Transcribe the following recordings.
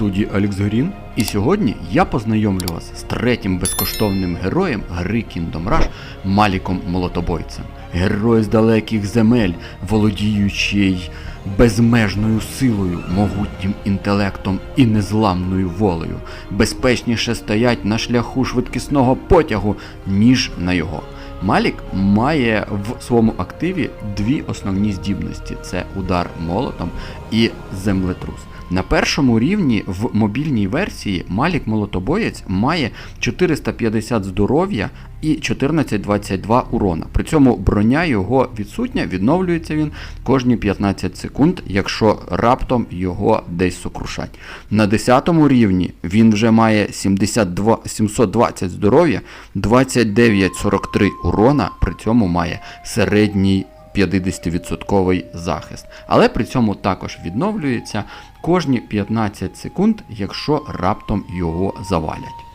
студії Алекс Грін, і сьогодні я познайомлю вас з третім безкоштовним героєм гри Kingdom Rush Маліком Молотобойцем. Герой з далеких земель, володіючий безмежною силою, могутнім інтелектом і незламною волею, безпечніше стоять на шляху швидкісного потягу, ніж на його. Малік має в своєму активі дві основні здібності: це удар молотом і землетрус. На першому рівні в мобільній версії Малік Молотобоєць має 450 здоров'я і 1422 урона. При цьому броня його відсутня, відновлюється він кожні 15 секунд, якщо раптом його десь сокрушать. На 10 рівні він вже має 72, 720 здоров'я, 2943 урона, при цьому має середній 50% захист. Але при цьому також відновлюється кожні 15 секунд, якщо раптом його завалять.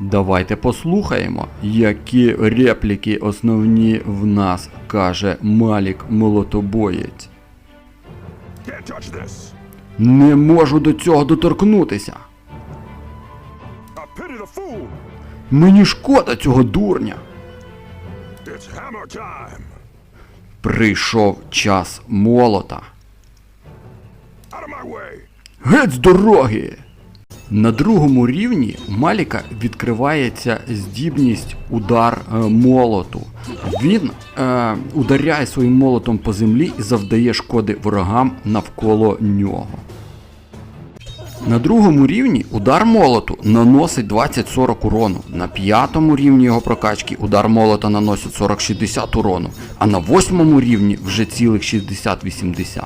Давайте послухаємо, які репліки основні в нас каже Малік Молотобоєць. Не можу до цього доторкнутися. Мені шкода цього дурня. It's hammer time. Прийшов час молота. Геть з дороги! На другому рівні у Маліка відкривається здібність удар е, молоту. Він е, ударяє своїм молотом по землі і завдає шкоди ворогам навколо нього. На другому рівні удар молоту наносить 20-40 урону. На п'ятому рівні його прокачки удар молота наносить 40-60 урону, а на восьмому рівні вже цілих 60-80.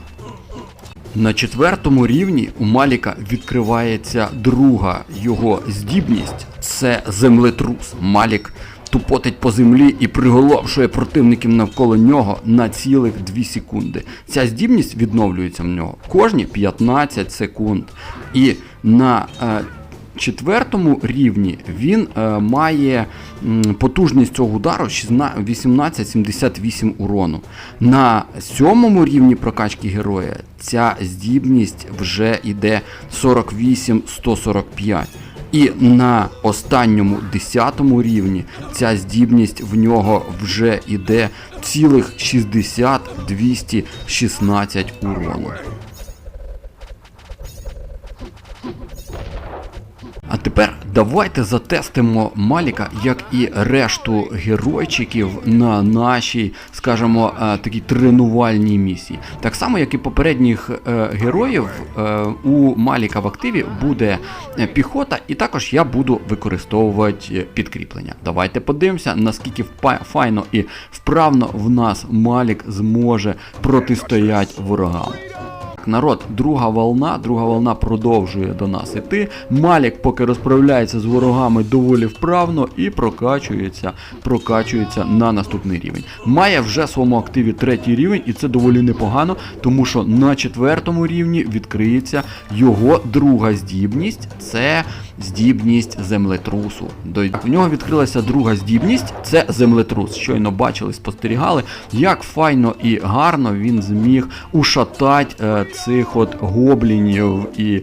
На четвертому рівні у Маліка відкривається друга його здібність це землетрус. Малік тупотить по землі і приголомшує противників навколо нього на цілих 2 секунди. Ця здібність відновлюється в нього кожні 15 секунд. І на е, четвертому рівні він е, має м, потужність цього удару 16 18-78 урону. На сьомому рівні прокачки героя ця здібність вже йде 48-145. І на останньому 10 рівні ця здібність в нього вже йде цілих 60-216 урону. Тепер давайте затестимо Маліка, як і решту геройчиків на нашій, скажімо, е, такій тренувальній місії. Так само, як і попередніх е, героїв, е, у Маліка в активі буде піхота, і також я буду використовувати підкріплення. Давайте подивимося, наскільки файно і вправно в нас Малік зможе протистояти ворогам. Народ, друга волна, друга волна продовжує до нас іти. Малік поки розправляється з ворогами доволі вправно і прокачується, прокачується на наступний рівень. Має вже в своєму активі третій рівень, і це доволі непогано, тому що на четвертому рівні відкриється його друга здібність. Це здібність землетрусу. До в нього відкрилася друга здібність це землетрус. Щойно бачили, спостерігали, як файно і гарно він зміг ушатати е, цих от гоблінів і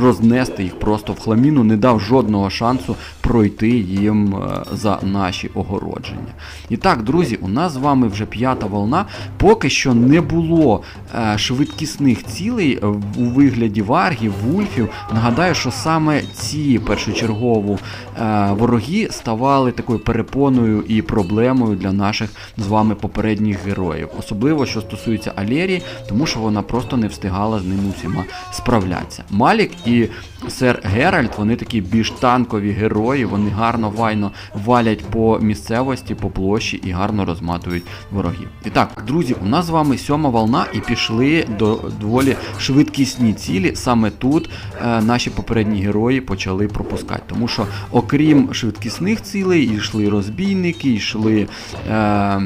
рознести їх просто в хламіну, не дав жодного шансу пройти їм е, за наші огородження. І так, друзі, у нас з вами вже п'ята волна. Поки що не було е, швидкісних цілей у вигляді варгів, вульфів. Нагадаю, що саме ці першочергово е, вороги ставали такою перепоною і проблемою для наших з вами попередніх героїв. Особливо, що стосується Алерії, тому що вона просто не встигала з ними усіма справлятися. Малік і сер Геральт, вони такі більш танкові герої, вони гарно вайно валять по місцевості, по площі і гарно розматують ворогів. І так, друзі, у нас з вами сьома волна і пішли до доволі швидкісні цілі. Саме тут е, наші попередні герої почали пропускати. Тому що, окрім швидкісних цілей, йшли розбійники, йшли е,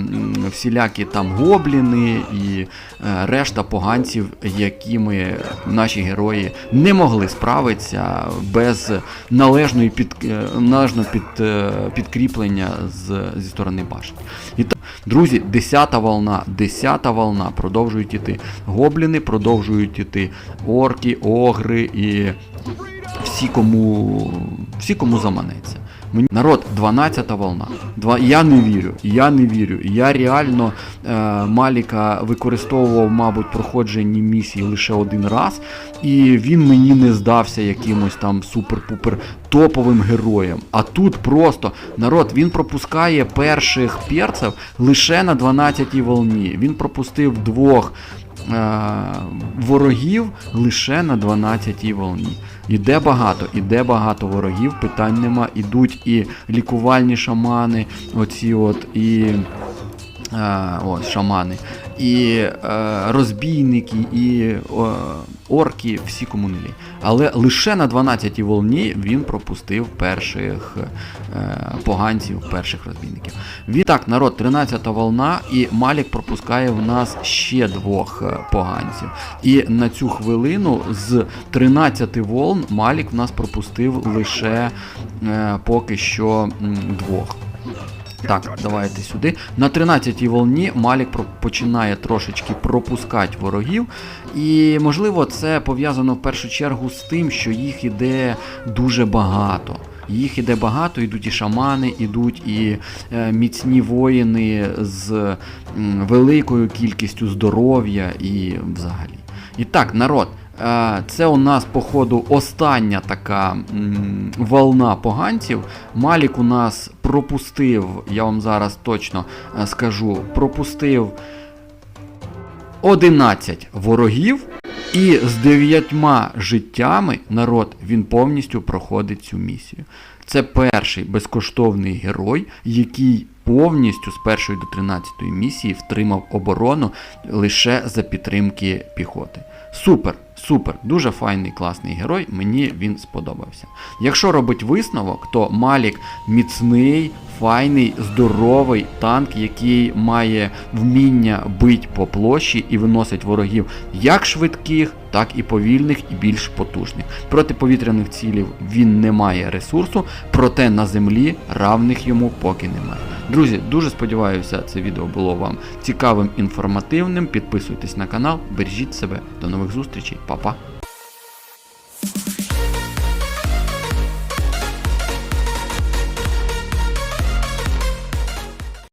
всілякі там гобліни і е, решта поганців, якими наші герої не могли справитися без належної під, е, належного під, е, підкріплення з, зі сторони башни. І так, друзі, 10 волна, 10 волна продовжують іти. Гобліни продовжують іти орки, огри і всі, кому, всі, кому заманеться. Мені народ 12 волна. Два я не вірю. Я не вірю. Я реально е, Маліка використовував, мабуть, проходження місії лише один раз, і він мені не здався якимось там супер-пупер топовим героєм. А тут просто народ він пропускає перших перців лише на 12-й волні. Він пропустив двох е, ворогів лише на 12-й волні. Іде багато, іде багато ворогів, питань нема. Ідуть і лікувальні шамани, оці от і. Е, ось шамани, і е, розбійники, і орки, всі кому не лі. Але лише на 12-й волні він пропустив перших е, поганців, перших розбійників. Він так, народ, 13-та волна, і Малік пропускає в нас ще двох е, поганців. І на цю хвилину з 13 волн Малік в нас пропустив лише поки що двох. Так, давайте сюди. На 13-й волні Малік починає трошечки пропускати ворогів. І можливо це пов'язано в першу чергу з тим, що їх іде дуже багато. Їх іде багато, йдуть і шамани, ідуть і е, міцні воїни з великою кількістю здоров'я і взагалі. І так, народ, це у нас, походу, остання така м, волна поганців. Малік у нас пропустив, я вам зараз точно е, скажу, пропустив 11 ворогів. І з дев'ятьма життями народ він повністю проходить цю місію. Це перший безкоштовний герой, який повністю з першої до 13 місії втримав оборону лише за підтримки піхоти. Супер, супер, дуже файний класний герой. Мені він сподобався. Якщо робить висновок, то Малік міцний, файний, здоровий танк, який має вміння бить по площі і виносить ворогів як швидких, так і повільних і більш потужних. Проти повітряних цілів він не має ресурсу, проте на землі равних йому поки немає. Друзі, дуже сподіваюся, це відео було вам цікавим, інформативним. Підписуйтесь на канал, бережіть себе. До нових зустрічей, 宝宝。